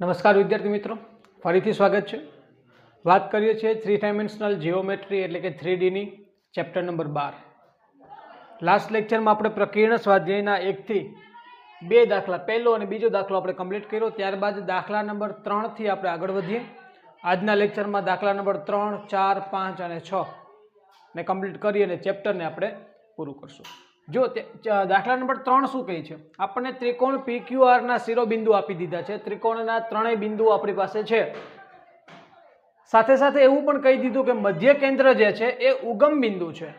નમસ્કાર વિદ્યાર્થી મિત્રો. ફરીથી સ્વાગત છે. વાત કરીએ છીએ થ્રી ડાયમેન્શનલ જીઓમેટ્રી એટલે કે થ્રી ડીની ચેપ્ટર નંબર બાર. લાસ્ટ લેક્ચરમાં આપણે પ્રકીર્ણ સ્વાધ્યાયના એકથી બે દાખલા, પહેલો અને બીજો દાખલો આપણે કમ્પ્લીટ કર્યો. ત્યારબાદ દાખલા નંબર ત્રણથી આપણે આગળ વધીએ. આજના લેક્ચરમાં દાખલા નંબર ત્રણ, ચાર, પાંચ અને છ ને કમ્પ્લીટ કરી અને ચેપ્ટરને આપણે પૂરું કરશું. જો દાખલા નંબર ત્રણ શું કહે છે? આપણને ત્રિકોણ પીક્યુઆરના શિરોબિંદુ આપી દીધા છે. ત્રિકોણના ત્રણેય બિંદુઓ આપણી પાસે છે. સાથે સાથે એવું પણ કહી દીધું કે મધ્ય કેન્દ્ર જે છે એ ઉગમ બિંદુ છે.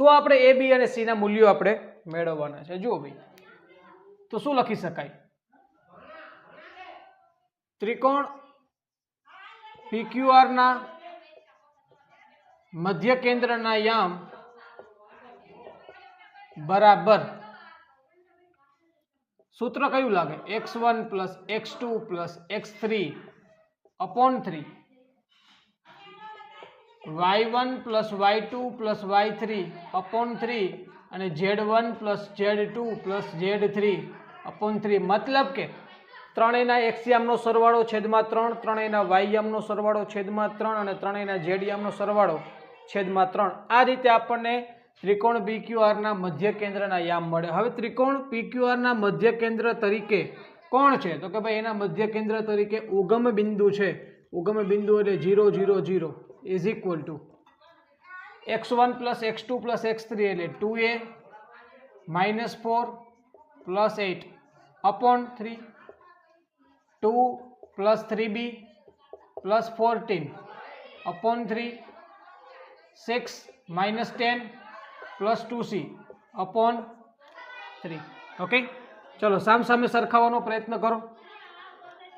તો આપણે એ બી અને સીના મૂલ્યો આપણે મેળવવાના છે. જુઓ ભાઈ. તો શું લખી શકાય? ત્રિકોણ પીક્યુઆરના મધ્ય કેન્દ્રના યામ બરાબર. સૂત્ર કયું લાગે? X one plus x two plus x three upon three. Y one plus y two plus y three upon three અને z one plus z two plus z three upon three. મતલબ કે ત્રણેયના એક્સયામનો સરવાળો છેદમાં ત્રણ, ત્રણેયના વાય યામનો સરવાળો છેદમાં ત્રણ અને ત્રણેયના ઝેડયામનો સરવાળો છેદમાં ત્રણ. આ રીતે આપણને ત્રિકોણ પીક્યુઆરના મધ્ય કેન્દ્રના યામ મળે. હવે ત્રિકોણ પીક્યુઆરના મધ્ય કેન્દ્ર તરીકે કોણ છે? તો કે ભાઈ એના મધ્ય કેન્દ્ર તરીકે ઉગમ બિંદુ છે. ઉગમ બિંદુ એટલે zero zero zero. Is equal to x one plus x two plus x three એટલે two a minus four plus eight upon three two plus three b plus fourteen upon three six minus ten plus two c upon three okay ચલો સામ સામે સરખાવવાનો પ્રયત્ન કરો.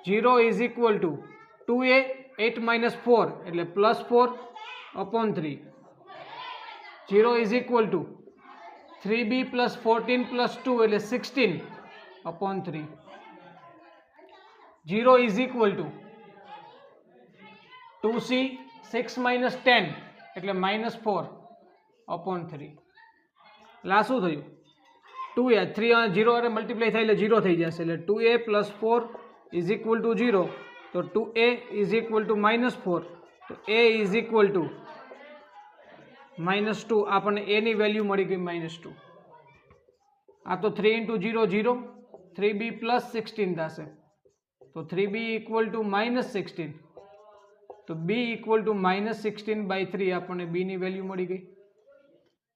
Zero is equal to two a eight minus four એટલે plus four upon three zero is equal to three b plus fourteen plus two એટલે sixteen upon three zero is equal to two c six minus ten એટલે minus four upon three એટલે આ શું થયું? Two એ, three zero અને multiply થાય એટલે zero થઈ જશે. એટલે two a plus four is equal to zero તો two a is equal to minus four તો a is equal to minus two આપણને એની વેલ્યુ મળી ગઈ માઇનસ ટુ આ તો three into zero zero three b plus sixteen થશે. તો three b equal to minus sixteen તો b equal to minus sixteen by three આપણને બીની વેલ્યુ મળી ગઈ.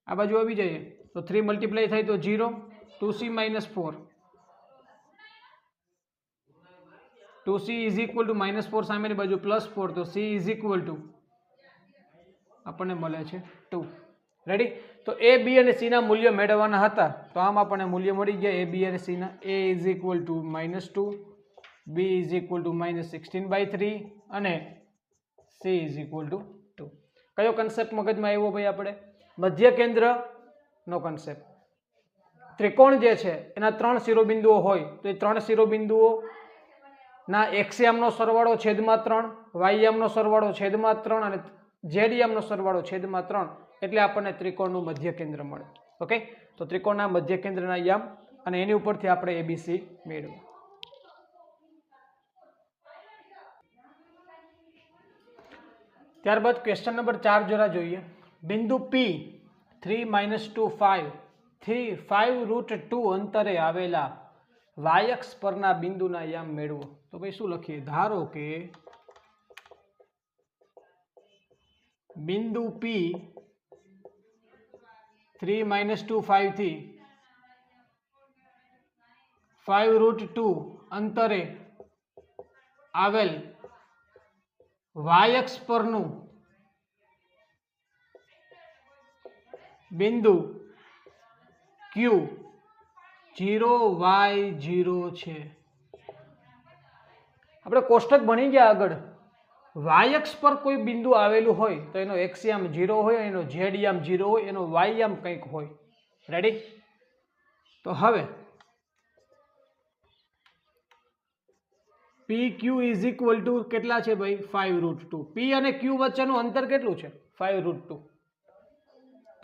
આ બાજુ આવી જઈએ. તો થ્રી મલ્ટીપ્લાય થાય તો zero two c minus four two c is equal to minus four સામેની બાજુ પ્લસ ફોર તો સી ઇઝ ઇક્વલ ટુ આપણને મળે છે ટુ રેડી તો એ બી અને સીના મૂલ્યો મેળવવાના હતા. તો આમ આપણને મૂલ્ય મળી ગયા. એ બી અને સીના a is equal to minus two b is equal to minus sixteen by three અને c is equal to two કયો કન્સેપ્ટ મગજમાં આવ્યો ભાઈ આપણે? મધ્ય કેન્દ્રનો કન્સેપ્ટ ત્રિકોણ જે છે, એના ત્રણ શિરોબિંદુઓ હોય, તો એ ત્રણ શિરોબિંદુઓ ના એક્સયામનો સરવાળો છેદમાં ત્રણ વાયયામનો સરવાળો છેદમાં ત્રણ અને ઝેડયામનો સરવાળો છેદમાં ત્રણ, એટલે આપણને ત્રિકોણનું મધ્ય કેન્દ્ર મળે. ઓકે તો ત્રિકોણના મધ્ય કેન્દ્રના યામ અને એની ઉપરથી આપણે એબીસી મેળવ્યું ત્યારબાદ ક્વેશ્ચન નંબર ચાર જરા જોઈએ. બિંદુ P three minus two five, three five root two અંતરે આવેલા વાયક્ષ પરના બિંદુના યામ મેળવો. તો ભાઈ શું લખીએ? ધારો કે બિંદુ પી થ્રી માઇનસ ટુ ફાઇવથી ફાઇવ રૂટ ટુ અંતરે આવેલ વાયક્ષ પરનું બિંદુ ક્યુ જીરો વાય જીરો છે. આપણે કોષ્ટક ભણી ગયા આગળ. વાયક્ષ પર કોઈ બિંદુ આવેલું હોય તો એનો એક્સયામ જીરો હોય, એનો ઝેડયામ જીરો હોય, એનો વાયયામ કંઈક હોય. રેડી તો હવે P Q is equal to કેટલા છે ભાઈ? ફાઈવ રૂટ ટુ પી અને ક્યુ વચ્ચેનું અંતર કેટલું છે? ફાઈવ રૂટ ટુ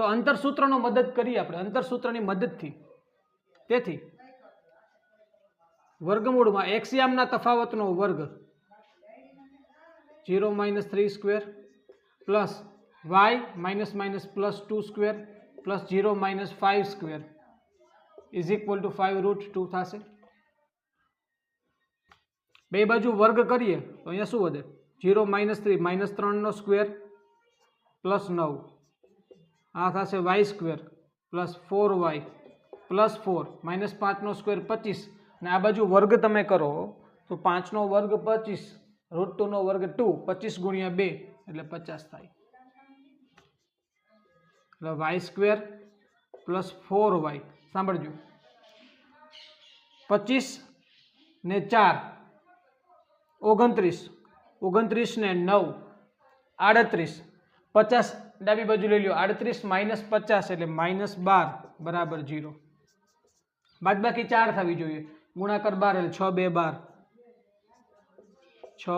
તો અંતર સૂત્રનો મદદ કરીએ આપણે. અંતર સૂત્રની મદદથી. તેથી, વર્ગમૂળમાં એક્સિયામના તફાવતનો વર્ગ. Zero minus three square plus y minus minus plus two square plus zero minus five square is equal to five root two થશે. બે બાજુ વર્ગ કરીએ, તો અહીંયા શું વધે? જીરો માઇનસ થ્રી માઇનસ ત્રણનો સ્ક્વેર પ્લસ નવ. આ થશે y square plus four y plus four minus પાંચનો સ્ક્વેર પચીસ અને આ બાજુ વર્ગ તમે કરો તો પાંચનો વર્ગ પચીસ રૂટ ટુનો વર્ગ ટુ પચીસ ગુણ્યા બે એટલે પચાસ થાય એટલે y square plus four y સાંભળજો પચીસ ને ચાર ઓગણત્રીસ ઓગણત્રીસ ને નવ આડત્રીસ પચાસ ડાબી બાજુ લઈ લો આડત્રીસ માઇનસ પચાસ એટલે માઇનસ બાર બરાબર જીરો બાદબાકી ચાર થવી જોઈએ. ગુણાકાર બાર એટલે છ બે બાર. છ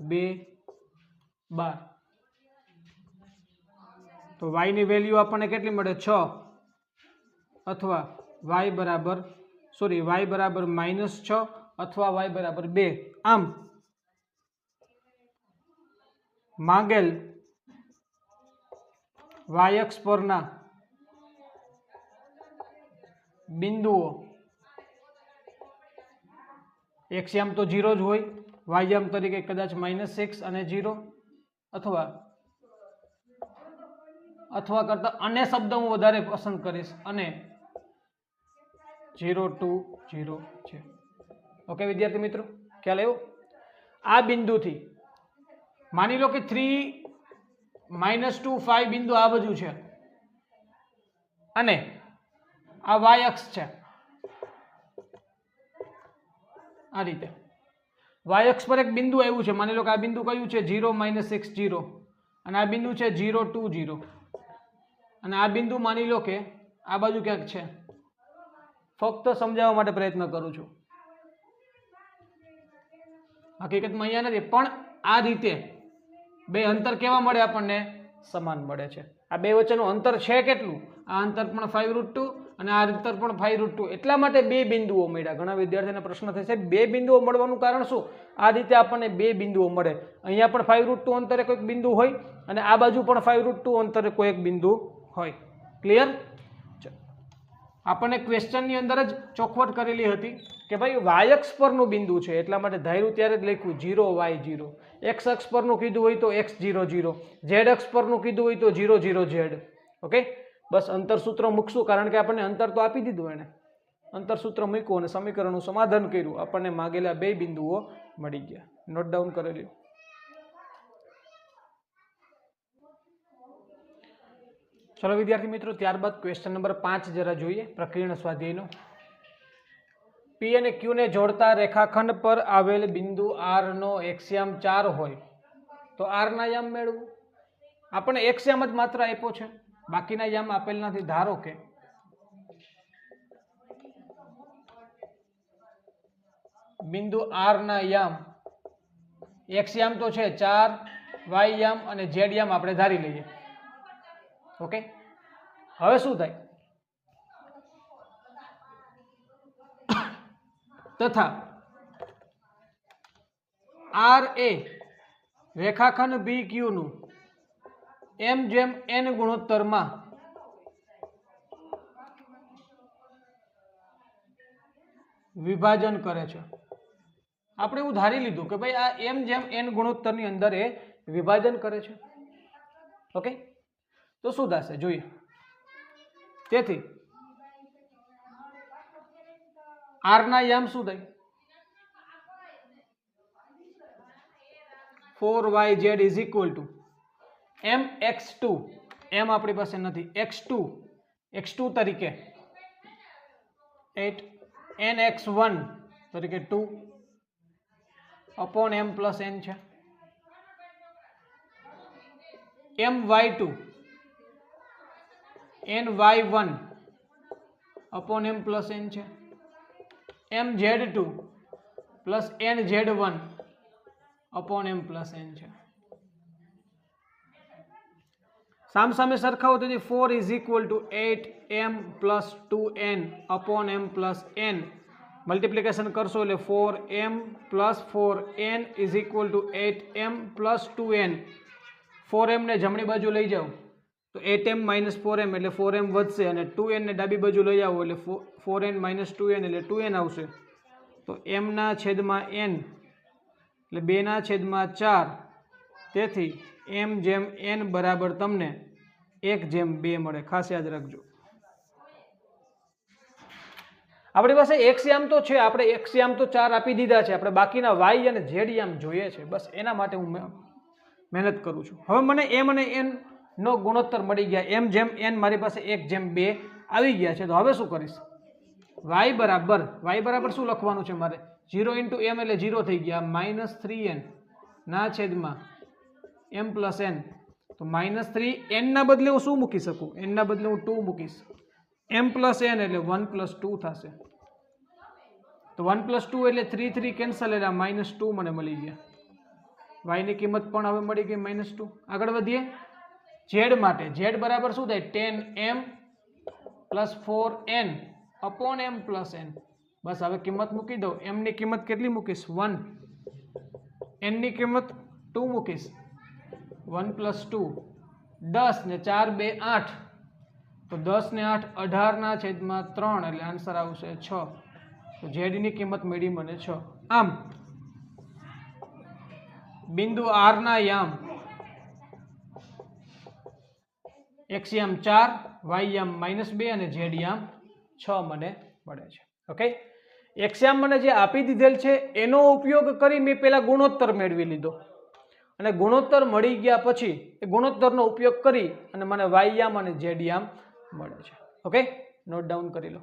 બે બાર. તો વાયની વેલ્યુ આપણને કેટલી મળે? છ. અથવા વાય બરાબર સોરી વાય બરાબર માઇનસ છ અથવા વાય બરાબર બે. આમ. માંગેલ વાયક્ષ પરના બિંદુઓ. એક્સયામ તો જીરો જ હોય. વાયયામ તરીકે કદાચ માઇનસ સિક્સ અને જીરો અથવા અથવા કરતાં અને શબ્દ હું વધારે પસંદ કરીશ. અને જીરો ટુ જીરો છે. ઓકે, વિદ્યાર્થી મિત્રો? ખ્યાલ આવ્યો? આ બિંદુથી માની લો કે થ્રી માઇનસ ટુ ફાઈવ બિંદુ આ બાજુ છે. અને આ વાય છે. આ રીતે. વાય પર એક બિંદુ આવ્યું છે. માની લો કે આ બિંદુ કયું છે? જીરો માઇનસ સિક્સ જીરો અને આ બિંદુ છે જીરો ટુ જીરો અને આ બિંદુ માની લો કે આ બાજુ ક્યાંક છે. ફક્ત સમજાવવા માટે પ્રયત્ન કરું છું. હકીકતમાં અહીંયા નથી, પણ આ રીતે બે અંતર કેવા મળે આપણને? સમાન મળે છે. આ બે વચ્ચેનું અંતર છે કેટલું? આ અંતર પણ ફાઈવ રૂટ ટુ અને આ અંતર પણ ફાઈવ રૂટ ટુ એટલા માટે બે બિંદુઓ મળ્યા. ઘણા વિદ્યાર્થીઓને પ્રશ્ન થશે, બે બિંદુઓ મળવાનું કારણ શું? આ રીતે આપણને બે બિંદુઓ મળે. અહીંયા પણ ફાઈવ રૂટ ટુ અંતરે કોઈક બિંદુ હોય અને આ બાજુ પણ ફાઈવ રૂટ ટુ અંતરે કોઈ એક બિંદુ હોય. ક્લિયર આપણને ક્વેશ્ચનની અંદર જ ચોખવટ કરેલી હતી કે ભાઈ વાય અક્ષ પરનું બિંદુ છે, એટલા માટે ધાર્યું ત્યારે જ લખ્યું જીરો વાય જીરો એક્સ અક્ષ પરનું કીધું હોય તો એક્સ જીરો જીરો ઝેડ અક્ષ પરનું કીધું હોય તો જીરો જીરો ઝેડ ઓકે બસ અંતરસૂત્ર મૂકશું કારણ કે આપણને અંતર તો આપી દીધું એણે. અંતરસૂત્ર મૂક્યું અને સમીકરણનું સમાધાન કર્યું. આપણને માગેલા બે બિંદુઓ મળી ગયા. નોટ ડાઉન કરેલી. ચલો વિદ્યાર્થી મિત્રો, ત્યારબાદ ક્વેશ્ચન નંબર પાંચ જરા જોઈએ પ્રકીર્ણ સ્વાધ્યાયનો. પી અને ક્યુને જોડતા રેખાખંડ પર આવેલ બિંદુ આરનો એક્સિયામ ચાર હોય, તો આરના યામ મેળવું. આપણે એક્સિયામ જ માત્ર આપ્યો છે, બાકીના યામ આપેલ નથી. ધારો કે બિંદુ આરના યામ એક્સિયામ તો છે ચાર વાય યામ અને ઝેડ યામ આપણે ધારી લઈએ. ઓકે? હવે શું થાય? તથા આર એ રેખાખંડ બી ક્યુનું એમ જેમ એન ગુણોત્તરમાં વિભાજન કરે છે. આપણે એવું ધારી લીધું કે ભાઈ આ એમ જેમ એન ગુણોત્તરની અંદર એ વિભાજન કરે છે. ઓકે? તો શું થશે? જોઈએ. તેથી, આરના યામ શું થાય? Four y z is equal to. M x two. એમ આપણી પાસે નથી. X two. એક્સ ટુ તરીકે એટ એન એક્સ વન તરીકે two upon m plus n છે. M y two. N y one upon m plus n છે. M z two plus n z one upon m plus n છે. સામ સામે સરખાવો તેથી four is equal to eight m plus two n upon m plus n multiplication કરશો એટલે four m plus four n is equal to eight m plus two n four એમને જમણી બાજુ લઈ જાઓ. તો eight m minus four m એટલે four એમ વધશે અને ટુ એનને ડાબી બાજુ લઈ આવો એટલે four n minus two n એટલે ટુ એન આવશે. તો એમના છેદમાં એન એટલે બેના છેદમાં ચાર. તેથી એમ જેમ એન બરાબર તમને એક જેમ બે મળે. ખાસ યાદ રાખજો. આપણી પાસે એક્સયામ તો છે. આપણે એક્સયામ તો ચાર આપી દીધા છે. આપણે બાકીના વાય અને ઝેડ યામ જોઈએ છે. બસ એના માટે હું મહેનત કરું છું. હવે મને એમ અને એન નો ગુણોત્તર મળી ગયા. એમ જેમ એન, મારી પાસે એક જેમ બે આવી ગયા છે. તો હવે શું કરીશ? વાય બરાબર વાય બરાબર શું લખવાનું છે મારે? ઝીરો ઇન્ટુ એમ એટલે ઝીરો થઈ ગયા. માઇનસ થ્રી એન, ના છેદમાં એમ પ્લસ એન. તો માઇનસ થ્રી એનના બદલે હું શું મૂકી શકું? એનના બદલે હું ટુ મૂકીશ. એમ પ્લસ એન એટલે વન પ્લસ ટુ થશે. તો વન પ્લસ ટુ એટલે થ્રી થ્રી કેન્સલ એટલે માઇનસ ટુ મને મળી ગયા. વાયની કિંમત પણ હવે મળી ગઈ માઇનસ ટુ. આગળ વધીએ. ઝેડ માટે, ઝેડ બરાબર શું થાય? Ten m plus four n upon m plus n. બસ હવે કિંમત મૂકી દો એમની કિંમત કેટલી મૂકીશ? વન. એનની કિંમત ટુ મૂકીશ. વન પ્લસ ટુ, દસ ને ચાર, બે, આઠ. તો દસ ને આઠ અઢારના છેદમાં ત્રણ એટલે આન્સર આવશે છ. તો ઝેડની કિંમત મળી મને છ. આમ, બિંદુ આરના યામ. એક્સ યામ ચાર વાય યામ માઇનસ બે અને ઝેડ છ મને મળે છે. ઓકે? એક્સીએમ મને જે આપી દીધેલ છે, એનો ઉપયોગ કરી મેં પહેલાં ગુણોત્તર મેળવી લીધો. અને ગુણોત્તર મળી ગયા પછી, એ ગુણોત્તરનો ઉપયોગ કરી અને મને વાયયામ અને ઝેડ મળે છે. ઓકે? નોટ ડાઉન કરી લો.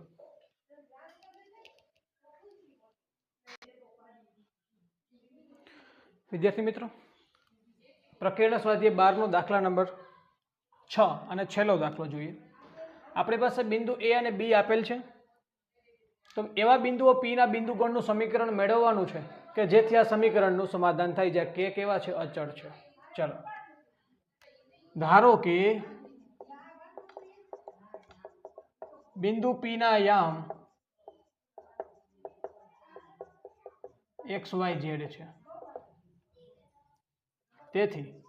વિદ્યાર્થી મિત્રો, પ્રકીર્ણ સ્વાધ્યાય બારનો દાખલા નંબર છ અને છેલ્લો દાખલો જોઈએ. આપણી પાસે બિંદુ એ અને બી આપેલ છે. તો એવા બિંદુઓ પીના બિંદુગણનું સમીકરણ મેળવવાનું છે કે જેથી આ સમીકરણનું સમાધાન થઈ જાય કે કેવા છે? અચળ છે. ચલો. ધારો કે બિંદુ પીના યામ એક્સ વાય ઝેડ છે. તેથી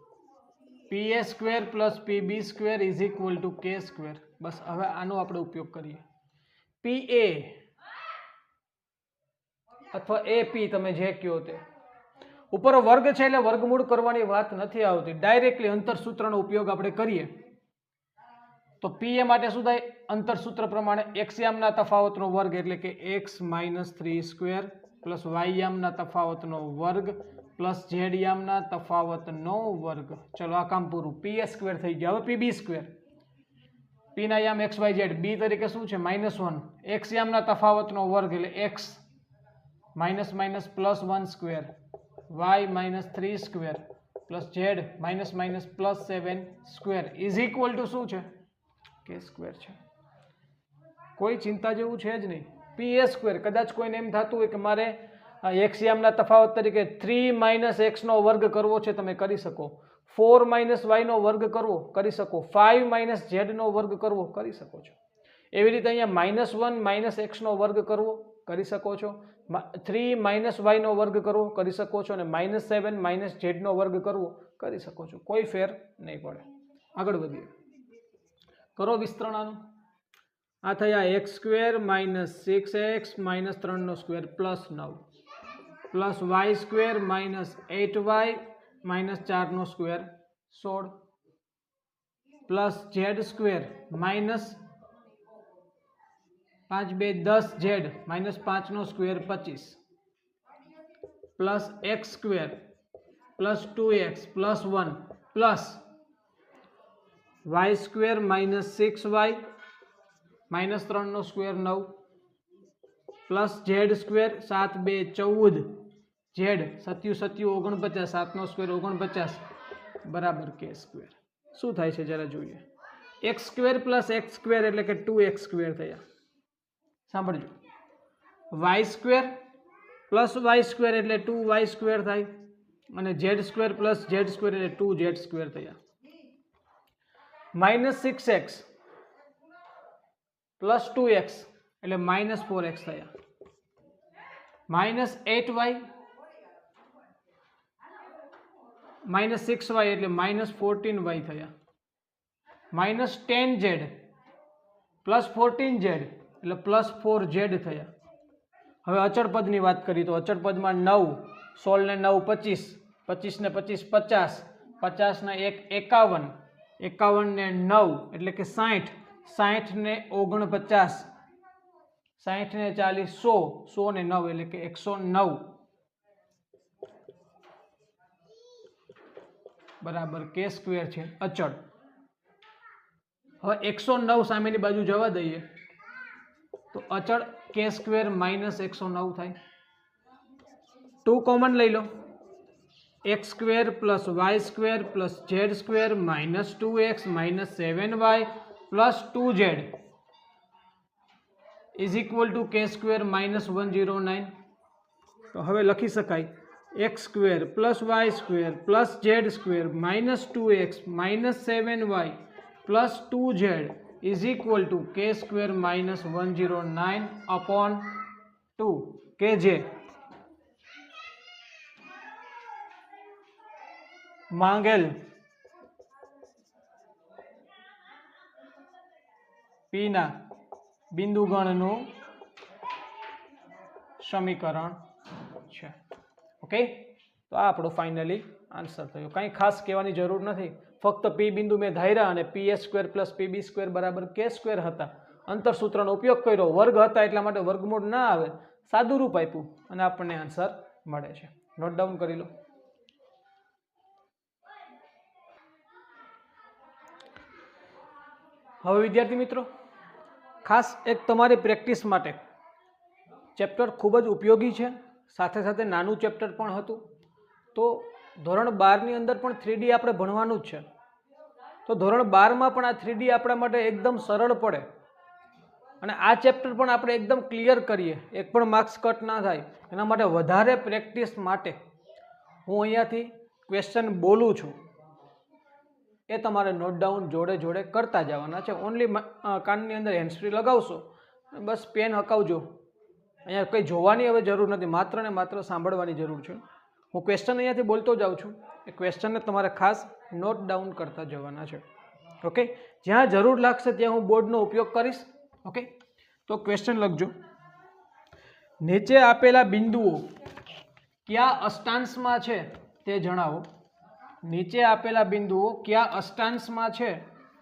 P A square plus P B square is equal to k square બસ, હવે આનો આપણે ઉપયોગ કરીએ. પી એ અથવા એ પી તમે જે કહો તે. ઉપર વર્ગ છે એટલે વર્ગમૂળ કરવાની વાત નથી આવતી. ડાયરેક્ટલી અંતરસૂત્રનો ઉપયોગ આપણે કરીએ. તો પી એ માટે શું થાય? અંતરસૂત્ર પ્રમાણે એક્સ યામના તફાવતનો વર્ગ એટલે કે x minus three square plus y યામના તફાવતનો વર્ગ પ્લસ ઝેડ યામના તફાવતનો વર્ગ. ચલો, આ કામ પૂરું. પી એ સ્ક્વેર થઈ ગયા. હવે પી બી સ્ક્વેર પીના યામ એક્સ વાય ઝેડ બી તરીકે શું છે? માઇનસ વન એક્સ યામના તફાવતનો વર્ગ એટલે x minus minus plus one square y minus three square plus z minus minus plus seven square is equal to શું છે? કે સ્ક્વેર છે. કોઈ ચિંતા જેવું છે જ નહીં. પી એ સ્ક્વેર કદાચ કોઈને એમ થતું હોય કે મારે એક્સ યામના તફાવત તરીકે થ્રી માઇનસ એક્સનો વર્ગ કરવો છે તમે કરી શકો. ફોર માઇનસ વાયનો વર્ગ કરવો, કરી શકો. ફાઇવ માઇનસ ઝેડનો વર્ગ કરવો, કરી શકો છો. એવી રીતે અહીંયા માઇનસ વન માઇનસ એક્સનો વર્ગ કરવો, કરી શકો છો. થ્રી માઇનસ વાયનો વર્ગ કરવો, કરી શકો છો. અને માઇનસ સેવન માઇનસ ઝેડનો વર્ગ કરવો, કરી શકો છો. કોઈ ફેર નહીં પડે. આગળ વધીએ. કરો વિસ્તરણાનું. આ થયા x square minus six x minus ત્રણનો સ્ક્વેર પ્લસ નવ. Plus y square minus eight y minus ચારનો square સોળ પ્લસ ઝેડ સ્ક્વેર માઇનસ પાંચ બે દસ ઝેડ માઇનસ પાંચનો સ્ક્વેર પચીસ plus x square plus two x plus one plus y square minus six y minus ત્રણનો square નવ plus z square સાત બે ચૌદ ઝેડ સત્યુ સત્યુ ઓગણપચાસ, સાતનો સ્ક્વેર ઓગણપચાસ, બરાબર કે સ્ક્વેર શું થાય છે જરા જોઈએ. X square plus x square એટલે કે ટુ એક્સ સ્ક્વેર થયા. સાંભળજો. Y square plus y square એટલે ટુ વાય સ્ક્વેર થાય. અને z square plus z square એટલે ટુ ઝેડ સ્ક્વેર થયા. Minus six x plus two x એટલે માઇનસ ફોર એક્સ થયા. Minus eight y minus six y એટલે minus fourteen y થયા. Minus ten z, plus fourteen z એટલે plus four z થયા. હવે અચળ પદની વાત કરીએ તો અચળ પદમાં નવ, સોળને નવ પચીસ, પચીસને પચીસ પચાસ, પચાસને એક એકાવન, એકાવનને નવ એટલે કે સાઠ, સાઠને ઓગણપચાસ, સાઠને ચાલીસ સો સો ને નવ એટલે કે એકસો નવ. બરાબર કે સ્ક્વેર છે, અચળ. હવે એકસો નવ સામેની બાજુ જવા દઈએ. તો અચળ કે સ્ક્વેર માઇનસ એકસો નવ થાય. ટુ કોમન લઈ લો. X square plus y square plus z square minus two x minus seven y plus two z is equal to k square minus one zero nine તો હવે લખી શકાય. X square plus y square plus z square minus two x minus seven y plus two z is equal to k square minus one zero nine upon two કે જે માંગેલ પીના બિંદુગણનું સમીકરણ છે. Okay? તો આ આપણો ફાઇનલી આન્સર થયો. કંઈ ખાસ કહેવાની જરૂર નથી. ફક્ત પી બિંદુ મેં ધાર્યા અને P S square plus P B square બરાબર કે સ્ક્વેર હતા. અંતરસૂત્રનો ઉપયોગ કર્યો. વર્ગ હતા એટલા માટે વર્ગમૂળ ના આવે. સાદું રૂપ આપ્યું અને આપણને આન્સર મળે છે. નોટ ડાઉન કરી લો. હવે વિદ્યાર્થી મિત્રો, ખાસ એક તમારી પ્રેક્ટિસ માટે ચેપ્ટર ખૂબ જ ઉપયોગી છે. સાથે સાથે નાનું ચેપ્ટર પણ હતું. તો ધોરણ બારની અંદર પણ થ્રીડી આપણે ભણવાનું જ છે. તો ધોરણ બારમાં પણ આ થ્રીડી આપણા માટે એકદમ સરળ પડે. અને આ ચેપ્ટર પણ આપણે એકદમ ક્લિયર કરીએ. એક પણ માર્ક્સ કટ ના થાય. એના માટે વધારે પ્રેક્ટિસ માટે હું અહીંયાથી ક્વેશ્ચન બોલું છું. એ તમારે નોટ ડાઉન જોડે જોડે કરતા જવાના છે. ઓનલી કાનની અંદર હેન્ડસ્ફ્રી લગાવશો. બસ પેન હકાવજો. અહીંયા કંઈ જોવાની હવે જરૂર નથી. માત્ર ને માત્ર સાંભળવાની જરૂર છે. હું ક્વેશ્ચન અહીંયાથી બોલતો જાઉં છું. એ ક્વેશ્ચનને તમારે ખાસ નોટ ડાઉન કરતા જવાના છે. ઓકે જ્યાં જરૂર લાગશે ત્યાં હું બોર્ડનો ઉપયોગ કરીશ. ઓકે તો ક્વેશ્ચન લખજો. નીચે આપેલા બિંદુઓ કયા અષ્ટાંશમાં છે તે જણાવો. નીચે આપેલા બિંદુઓ કયા અષ્ટાંશમાં છે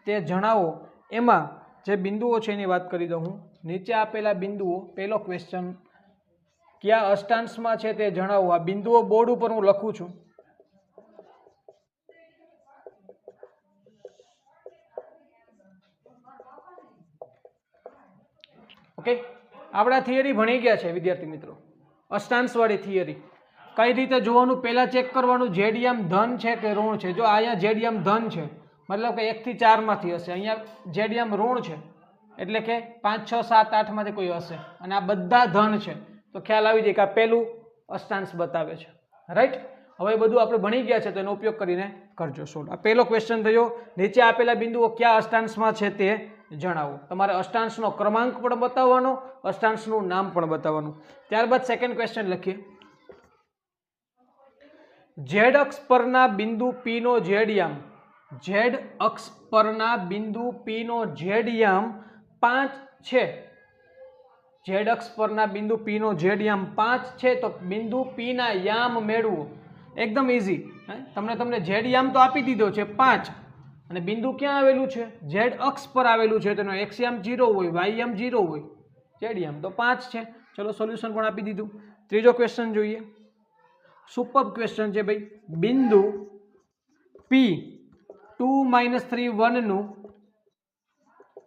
તે જણાવો. એમાં જે બિંદુઓ છે એની વાત કરી દઉં હું. નીચે આપેલા બિંદુઓ, પહેલો ક્વેશ્ચન કયા અષ્ટાંશમાં છે તે જણાવો. આ બિંદુઓ બોર્ડ ઉપર હું લખું છું. ઓકે આપણા થિયરી ભણી ગયા છે, વિદ્યાર્થી મિત્રો. અષ્ટાંશવાળી થિયરી કઈ રીતે જોવાનું? પહેલાં ચેક કરવાનું. જેડીએમ ધન છે કે ઋણ છે? જો અહીંયા જેડીએમ ધન છે, મતલબ કે એકથી ચારમાંથી હશે. અહીંયા જેડીએમ ઋણ છે. એટલે કે પાંચ, છ, સાત, આઠમાંથી કોઈ હશે. અને આ બધા ધન છે. તો ખ્યાલ આવી જાય કે આ પહેલું અષ્ટાંશ બતાવે છે. રાઈટ હવે બધું આપણે ભણી ગયા છે, તો એનો ઉપયોગ કરીને કરજો સોલ્વ. આ પહેલો ક્વેશ્ચન થયો, નીચે આપેલા બિંદુઓ કયા અષ્ટાંશમાં છે તે જણાવો. તમારે અષ્ટાંશનો ક્રમાંક પણ બતાવવાનો, અષ્ટાંશનું નામ પણ બતાવવાનું. ત્યારબાદ સેકન્ડ ક્વેશ્ચન લખીએ. ઝેડ અક્ષ પરના બિંદુ પીનો ઝેડયામ ઝેડ અક્ષ પરના બિંદુ પીનો ઝેડયામ પાંચ છે. ઝેડ અક્ષ પરના બિંદુ પી નો ઝેડયામ પાંચ છે, તો બિંદુ પી ના યામ મેળવો. એકદમ ઇઝી તમને તમને ઝેડયામ તો આપી દીધો છે, પાંચ. અને બિંદુ ક્યાં આવેલું છે? ઝેડ અક્ષ પર આવેલું છે, તેનો એક્સ યામ જીરો હોય વાય યામ જીરો હોય. ઝેડયામ તો પાંચ છે. ચલો સોલ્યુશન પણ આપી દીધું. ત્રીજો ક્વેશ્ચન જોઈએ. સુપર ક્વેશ્ચન છે ભાઈ. બિંદુ પી ટુ માઇનસ થ્રી વનનું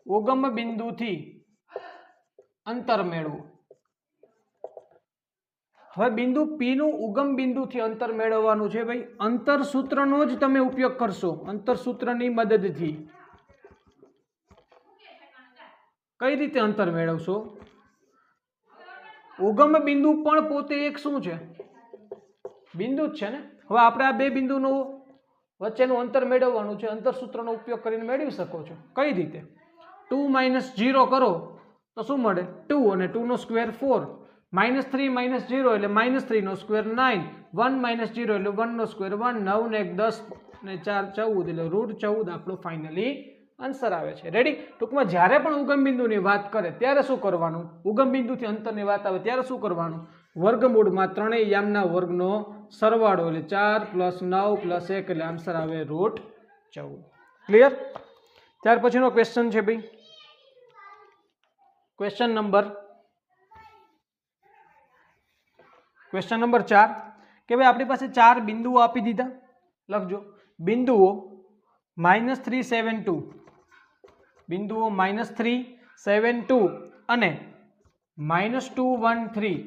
ઉગમ બિંદુથી અંતર મેળવું. હવે બિંદુ પી નું ઉગમ બિંદુથી અંતર મેળવવાનું છે ભાઈ. અંતર સૂત્રનો જ તમે ઉપયોગ કરશો. અંતર સૂત્રની મદદથી. કઈ રીતે અંતર મેળવશો? ઉગમ બિંદુ પણ પોતે એક શું છે? બિંદુ જ છે ને? હવે આપણે આ બે બિંદુનું વચ્ચેનું અંતર મેળવવાનું છે. અંતર સૂત્રનો ઉપયોગ કરીને મેળવી શકો છો. કઈ રીતે? ટુ માઇનસ જીરો કરો, તો શું મળે? ટુ અને ટુનો square four. Minus three, minus zero એટલે minus થ્રીનો square nine. One minus zero એટલે વનનો સ્ક્વેર વન. નવ ને એક દસ ને ચાર ચૌદ એટલે રૂટ ચૌદ આપણો ફાઇનલી આન્સર આવે છે. રેડી ટૂંકમાં જ્યારે પણ ઉગમ બિંદુની વાત કરે, ત્યારે શું કરવાનું? ઉગમ બિંદુથી અંતરની વાત આવે, ત્યારે શું કરવાનું? વર્ગમૂળમાં ત્રણેય યામના વર્ગનો સરવાળો એટલે ચાર પ્લસ નવ પ્લસ એક એટલે આન્સર આવે રૂટ ચૌદ. ક્લિયર ત્યાર પછીનો ક્વેશ્ચન છે ભાઈ. ક્વેશ્ચન નંબર ક્વેશ્ચન નંબર ચાર. કે ભાઈ આપણી પાસે ચાર બિંદુઓ આપી દીધા. લખજો. બિંદુઓ માઇનસ થ્રી સેવન ટુ બિંદુઓ માઇનસ થ્રી સેવન ટુ અને માઇનસ ટુ વન થ્રી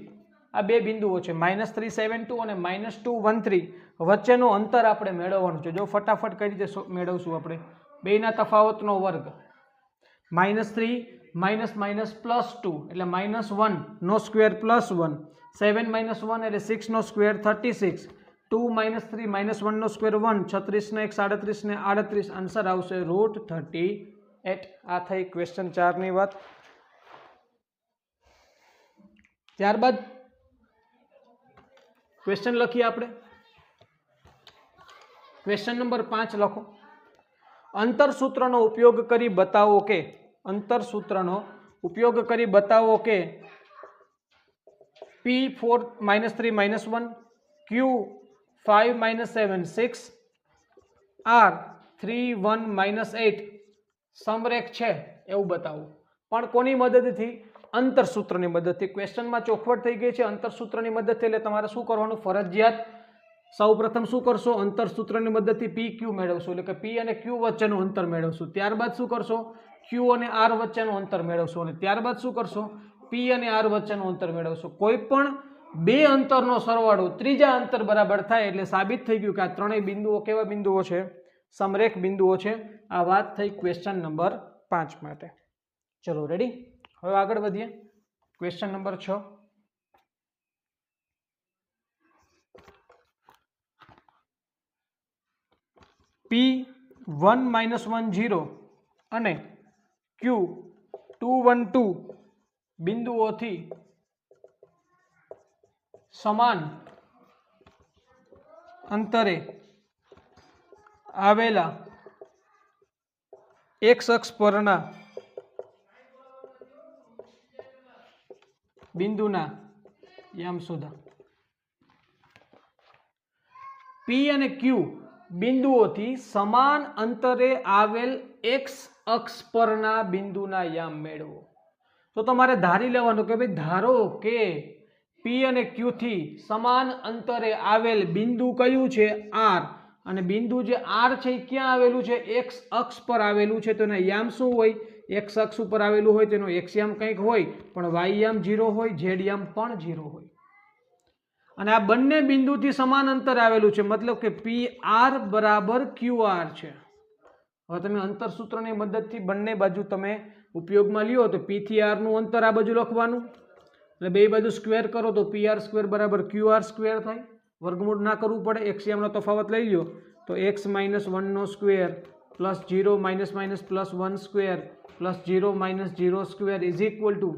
આ બે બિંદુઓ છે. માઇનસ થ્રી સેવન ટુ અને માઇનસ ટુ વન થ્રી વચ્ચેનું અંતર આપણે મેળવવાનું છે. જો ફટાફટ કઈ રીતે મેળવશું આપણે. બેના તફાવતનો વર્ગ. Minus three minus minus plus two, એટલે માઇનસ વન, નો square plus one. Seven minus one એટલે સિક્સનો square thirty six. Two minus three minus વનનો square one છત્રીસને એક, સાડત્રીસ ને આડત્રીસ. આન્સર આવશે રૂટ થર્ટી એટ. આ થઈ ક્વેશ્ચન ચારની વાત. ત્યારબાદ ક્વેશ્ચન લખીએ આપણે. ક્વેશ્ચન નંબર પાંચ લખો. અંતરસૂત્રનો ઉપયોગ કરી બતાવો કે અંતરસૂત્રનો ઉપયોગ કરી બતાવો કે P four minus three minus one Q five minus seven six R three one minus eight સમરેક છે એવું બતાવો. પણ કોની મદદથી? અંતરસૂત્રની મદદથી. ક્વેશ્ચનમાં ચોખવટ થઈ ગઈ છે અંતરસૂત્રની મદદથી, એટલે તમારે શું કરવાનું? ફરજિયાત સૌ પ્રથમ શું કરશો? અંતરસૂત્રની મદદથી પી ક્યુ મેળવશો. એટલે કે પી અને ક્યુ વચ્ચેનું અંતર મેળવશું. ત્યારબાદ શું કરશો? ક્યુ અને આર વચ્ચેનું અંતર મેળવશો અને ત્યારબાદ શું કરશો? પી અને આર વચ્ચેનું અંતર મેળવશો. કોઈ પણ બે અંતરનો સરવાળો ત્રીજા અંતર બરાબર થાય એટલે સાબિત થઈ ગયું કે આ ત્રણેય બિંદુઓ કેવા બિંદુઓ છે? સમરેખ બિંદુઓ છે. આ વાત થઈ ક્વેશ્ચન નંબર પાંચ માટે. ચલો રેડી હવે આગળ વધીએ. ક્વેશ્ચન નંબર છ. P one minus one zero અને ક્યુ ટુ વન ટુ બિંદુઓથી સમાન અંતરે આવેલા એક શખ્સ પરના બિંદુના યામ સુધા પી અને ક્યુ બિંદુઓથી સમાન અંતરે આવેલ એક્સ અક્ષ પરના બિંદુના યામ મેળવો. તો તમારે ધારી લેવાનું કે ભાઈ ધારો કે પી અને ક્યુથી સમાન અંતરે આવેલ બિંદુ કયું છે? આર અને બિંદુ જે આર છે એ ક્યાં આવેલું છે? એક્સ અક્ષ પર આવેલું છે. તો એના યામ શું હોય? એક્સ અક્ષ ઉપર આવેલું હોય તેનો એક્સ યામ કંઈક હોય, પણ વાય યામ ઝીરો હોય ઝેડ યામ પણ ઝીરો હોય. અને આ બંને બિંદુથી સમાન અંતર આવેલું છે. મતલબ કે પી આર બરાબર ક્યુ આર છે. હવે તમે અંતરસૂત્રની મદદથી બંને બાજુ તમે ઉપયોગમાં લ્યો તો પી થી આરનું અંતર આ બાજુ લખવાનું. એટલે બે બાજુ સ્ક્વેર કરો તો પી આર સ્ક્વેર બરાબર ક્યુ આર સ્ક્વેર થાય. વર્ગમૂળ ના કરવું પડે, એક્સ યામનો તફાવત લઈ લો તો x minus વનનો square plus zero minus minus plus one square plus zero minus zero square is equal to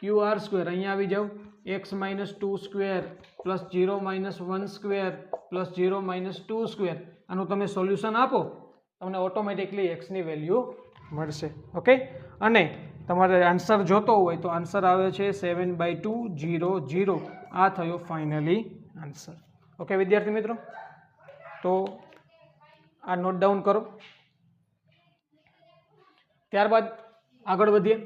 Q R square. અહીંયા આવી જાઓ. X minus two square plus zero minus one square plus zero minus two square. આનું તમે solution આપો. તમને automatically એક્સની value મળશે okay અને તમારે આન્સર જોતો હોય તો આન્સર આવે છે seven by two zero zero આ થયો ફાઇનલી આન્સર ઓકે વિદ્યાર્થી મિત્રો? તો આ નોટ ડાઉન કરો. ત્યારબાદ આગળ વધીએ.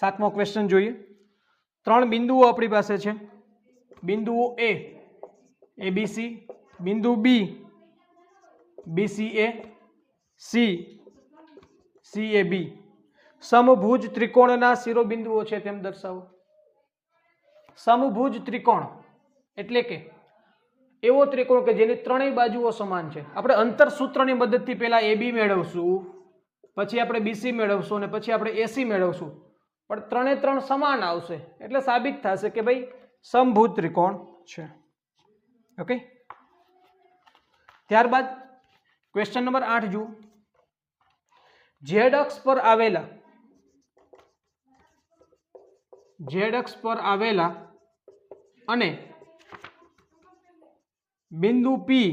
સાતમો ક્વેશ્ચન જોઈએ. ત્રણ બિંદુઓ આપણી પાસે છે. બિંદુઓ એ એ બીસી બિંદુ B BC A C C A B સમભુજ ત્રિકોણના શિરોબિંદુઓ છે તેમ દર્શાવો. સમભુજ ત્રિકોણ એટલે કે એવો ત્રિકોણ કે જેની ત્રણેય બાજુઓ સમાન છે. આપણે અંતર સૂત્રની મદદથી પહેલા એ બી મેળવશું, પછી આપણે બીસી મેળવશું અને પછી આપણે એસી મેળવશું. પણ ત્રણે ત્રણ સમાન આવશે. એટલે સાબિત થશે કે ભાઈ સમભુજ ત્રિકોણ છે. ઓકે? ત્યારબાદ ક્વેશ્ચન નંબર આઠ જુઓ. ઝેડ અક્ષ પર આવેલા ઝેડ અક્ષ પર આવેલા અને બિંદુ P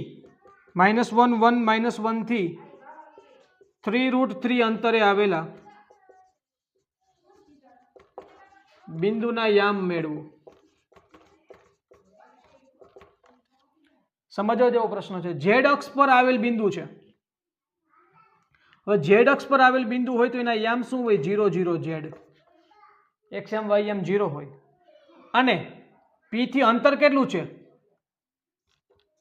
minus one one minus વનથી three root three અંતરે આવેલા બિંદુના યામ મેળવો. સમજવા જેવો પ્રશ્ન છે. ઝેડ અક્ષ પર આવેલ બિંદુ છે. હવે ઝેડ અક્ષ પર આવેલ બિંદુ હોય તો એના યામ શું હોય? Zero zero z x m y m zero હોય. અને પી થી અંતર કેટલું છે?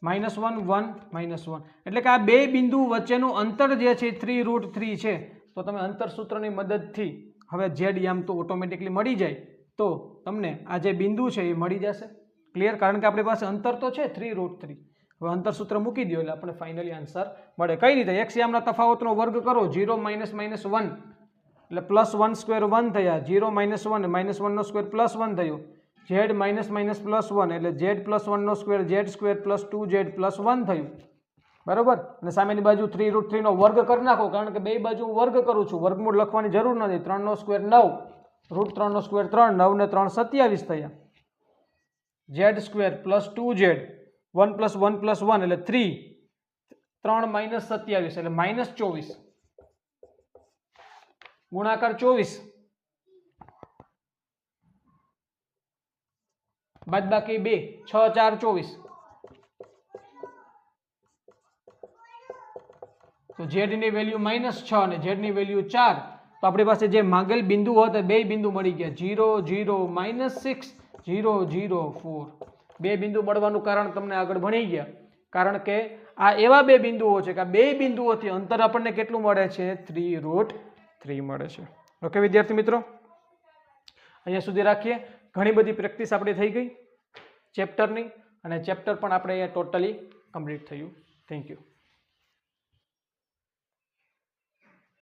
Minus one one minus one. એટલે કે આ બે બિંદુ વચ્ચેનું અંતર જે છે થ્રી રૂટ થ્રી છે. તો તમે અંતર સૂત્રની મદદથી હવે ઝેડ યામ તો ઓટોમેટિકલી મળી જાય. તો તમને આ જે બિંદુ છે એ મળી જશે. ક્લિયર કારણ કે આપણી પાસે અંતર તો છે થ્રી રૂટ થ્રી હવે અંતર સૂત્ર મૂકી દો એટલે આપણે ફાઇનલી આન્સર મળે. કઈ રીતે? એક શ્યામના તફાવતનો વર્ગ કરો. જીરો માઇનસ માઇનસ વન એટલે પ્લસ વન સ્ક્વેર વન થયા. જીરો માઇનસ વન માઇનસ વનનો સ્ક્વેર પ્લસ વન થયો. Z minus minus plus one એટલે z plus વનનો square z square plus two z plus one થયું. બરાબર? અને સામેની બાજુ થ્રી રૂટ થ્રીનો વર્ગ કરી નાખો. કારણ કે બે બાજુ હું વર્ગ કરું છું. વર્ગમૂળ લખવાની જરૂર નથી. ત્રણનો સ્ક્વેર નવ. રૂટ ત્રણનો સ્ક્વેર ત્રણ, નવ ને ત્રણ સત્યાવીસ થયા. Z square plus two z, one plus one plus one એટલે થ્રી, ત્રણ માઇનસ સત્યાવીસ એટલે માઇનસ ચોવીસ. ગુણાકાર ચોવીસ. બાદ બાકી બે, છ, ચાર, ચોવીસ. તો ઝેડની વેલ્યુ માઇનસ છ અને ઝેડની વેલ્યુ ચાર. તો આપણી પાસે જે માંગેલ બિંદુ હતા બે બિંદુ મળી ગયા. Zero zero minus six zero zero four બે બિંદુ મળવાનું કારણ તમને આગળ ભણી ગયા. કારણ કે આ એવા બે બિંદુઓ છે કે આ બે બિંદુઓથી અંતર આપણને કેટલું મળે છે? થ્રી રૂટ થ્રી મળે છે. ઓકે વિદ્યાર્થી મિત્રો? અહીંયા સુધી રાખીએ. ઘણી બધી પ્રેક્ટિસ આપણી થઈ ગઈ ચેપ્ટરની અને ચેપ્ટર પણ આપણે અહીંયા ટોટલી કમ્પ્લીટ થયું. Thank you